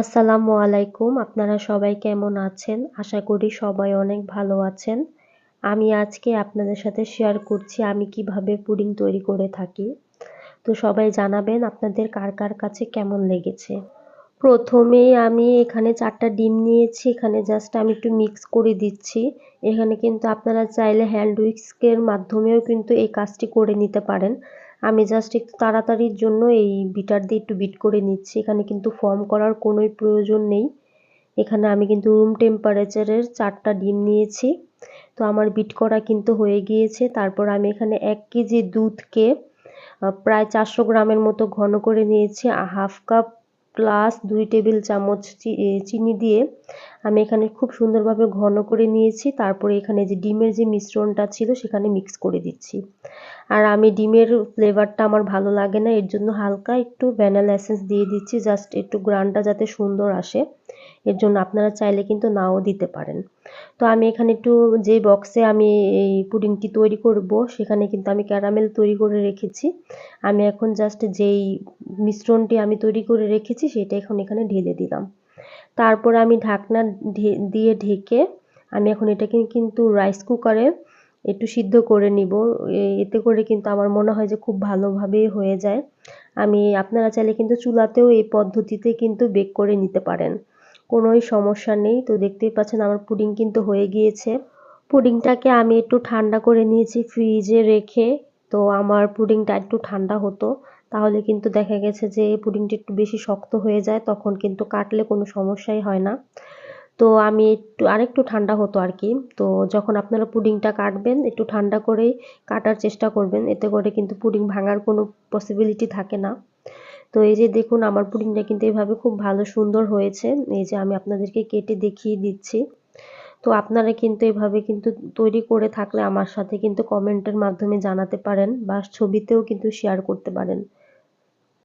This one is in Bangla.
আসসালামু আলাইকুম। আপনারা সবাই কেমন আছেন? আশা করি সবাই অনেক ভালো আছেন। আমি আজকে আপনাদের সাথে শেয়ার করছি আমি কীভাবে পুডিং তৈরি করে থাকি। তো সবাই জানাবেন আপনাদের কার কার কাছে কেমন লেগেছে। প্রথমে আমি এখানে চারটা ডিম নিয়েছি, এখানে জাস্ট আমি একটু মিক্স করে দিচ্ছি। এখানে কিন্তু আপনারা চাইলে হ্যান্ড উইক্সকের মাধ্যমেও কিন্তু এই কাজটি করে নিতে পারেন। আমি জাস্ট একটু তাড়াতাড়ির জন্য এই বিটার দিয়ে একটু বিট করে নিচ্ছি। এখানে কিন্তু ফর্ম করার কোনোই প্রয়োজন নেই। এখানে আমি কিন্তু রুম টেম্পারেচারের চারটা ডিম নিয়েছি। তো আমার বিট করা কিন্তু হয়ে গিয়েছে। তারপর আমি এখানে এক কেজি দুধকে প্রায় চারশো গ্রামের মতো ঘন করে নিয়েছি। হাফ কাপ প্লাস দুই টেবিল চামচ চিনি দিয়ে আমি এখানে খুব সুন্দরভাবে ঘন করে নিয়েছি। তারপরে এখানে যে ডিমের যে মিশ্রণটা ছিল, সেখানে মিক্স করে দিচ্ছি। আর আমি ডিমের ফ্লেভারটা আমার ভালো লাগে না, এর জন্য হালকা একটু ভ্যানাল এসেন্স দিয়ে দিচ্ছি জাস্ট একটু গ্রানটা যাতে সুন্দর আসে। এর জন্য আপনারা চাইলে কিন্তু নাও দিতে পারেন। তো আমি এখানে একটু যে বক্সে আমি এই পুডিংটি তৈরি করব, সেখানে কিন্তু আমি ক্যারামেল তৈরি করে রেখেছি। আমি এখন জাস্ট যেই মিশ্রণটি আমি তৈরি করে রেখেছি, সেটা এখন এখানে ঢেলে দিলাম। তারপর আমি ঢাকনা দিয়ে ঢেকে আমি এখন এটাকে কিন্তু রাইস কুকারে একটু সিদ্ধ করে নিব। এতে করে কিন্তু আমার মনে হয় যে খুব ভালোভাবেই হয়ে যায়। আমি, আপনারা চাইলে কিন্তু চুলাতেও এই পদ্ধতিতে কিন্তু বেক করে নিতে পারেন। কোনোই সমস্যা নেই। তো দেখতেই পাচ্ছেন আমার পুডিং কিন্তু হয়ে গিয়েছে। পুডিংটাকে আমি একটু ঠান্ডা করে নিয়েছি ফ্রিজে রেখে। তো আমার পুডিংটা একটু ঠান্ডা হতো। তাহলে কিন্তু দেখা গেছে যে পুডিংটা একটু বেশি শক্ত হয়ে যায়, তখন কিন্তু কাটলে কোনো সমস্যাই হয় না। তো আমি একটু, আরেকটু ঠান্ডা হতো আর কি। তো যখন আপনারা পুডিংটা কাটবেন, একটু ঠান্ডা করেই কাটার চেষ্টা করবেন। এতে করে কিন্তু পুডিং ভাঙার কোনো পসিবিলিটি থাকে না। তো এই যে দেখুন, আমার পুডিংটা কিন্তু এভাবে খুব ভালো সুন্দর হয়েছে। এই যে আমি আপনাদেরকে কেটে দেখিয়ে দিচ্ছি। তো আপনারা কিন্তু এভাবে কিন্তু তৈরি করে থাকলে আমার সাথে কিন্তু কমেন্টের মাধ্যমে জানাতে পারেন বা ছবিতেও কিন্তু শেয়ার করতে পারেন।